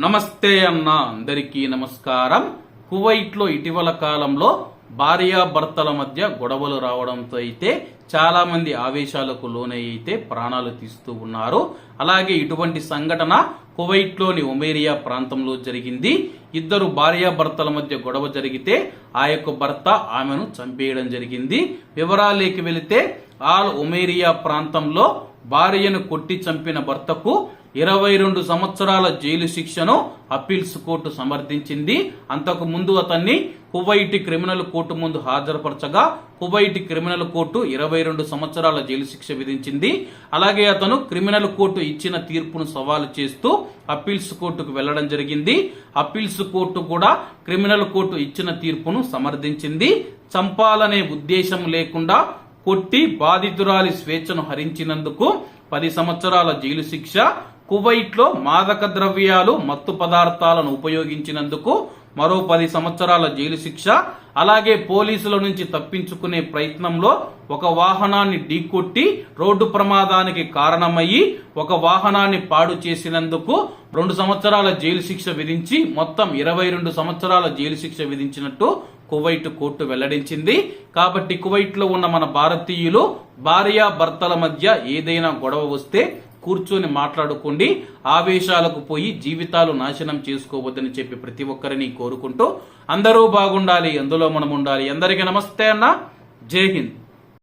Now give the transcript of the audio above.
నమస్తే అన్న అందరికీ నమస్కారం. కువైట్లో ఇటీవల కాలంలో భార్యాభర్తల మధ్య గొడవలు రావడంతో అయితే చాలామంది ఆవేశాలకు లోనై అయితే ప్రాణాలు తీస్తూ ఉన్నారు. అలాగే ఇటువంటి సంఘటన కువైట్లోని ఒమేరియా ప్రాంతంలో జరిగింది. ఇద్దరు భార్యాభర్తల మధ్య గొడవ జరిగితే ఆ యొక్క భర్త ఆమెను చంపేయడం జరిగింది. వివరాలేకి వెళితే ఆల్ ఒమేరియా ప్రాంతంలో భార్యను కొట్టి చంపిన భర్తకు ఇరవై రెండు సంవత్సరాల జైలు శిక్షను అప్పీల్స్ కోర్టు సమర్థించింది. అంతకు ముందు అతన్ని కువైటి క్రిమినల్ కోర్టు ముందు హాజరుపరచగా కువైట్ క్రిమినల్ కోర్టు ఇరవై రెండు సంవత్సరాల జైలు శిక్ష విధించింది. అలాగే అతను క్రిమినల్ కోర్టు ఇచ్చిన తీర్పును సవాలు చేస్తూ అప్పీల్స్ కోర్టుకు వెళ్ళడం జరిగింది. అప్పీల్స్ కోర్టు కూడా క్రిమినల్ కోర్టు ఇచ్చిన తీర్పును సమర్థించింది. చంపాలనే ఉద్దేశం లేకుండా కొట్టి బాధితురాలి స్వేచ్ఛను హరించినందుకు పది సంవత్సరాల జైలు శిక్ష కువైట్లో మాదక ద్రవ్యాలు మత్తు పదార్థాలను ఉపయోగించినందుకు మరో పది సంవత్సరాల జైలు శిక్ష అలాగే పోలీసుల నుంచి తప్పించుకునే ప్రయత్నంలో ఒక వాహనాన్ని ఢీకొట్టి రోడ్డు ప్రమాదానికి కారణమయ్యి ఒక వాహనాన్ని పాడు చేసినందుకు రెండు సంవత్సరాల జైలు శిక్ష విధించి మొత్తం ఇరవై రెండు సంవత్సరాల జైలు శిక్ష విధించినట్టు కువైట్ కోర్టు వెల్లడించింది. కాబట్టి కువైట్లో ఉన్న మన భారతీయులు భార్య భర్తల మధ్య ఏదైనా గొడవ వస్తే కూర్చొని మాట్లాడుకోండి. ఆవేశాలకు పోయి జీవితాలు నాశనం చేసుకోవద్దని చెప్పి ప్రతి ఒక్కరిని కోరుకుంటూ అందరూ బాగుండాలి అందులో మనం ఉండాలి అందరికీ నమస్తే అన్న. జై హింద్.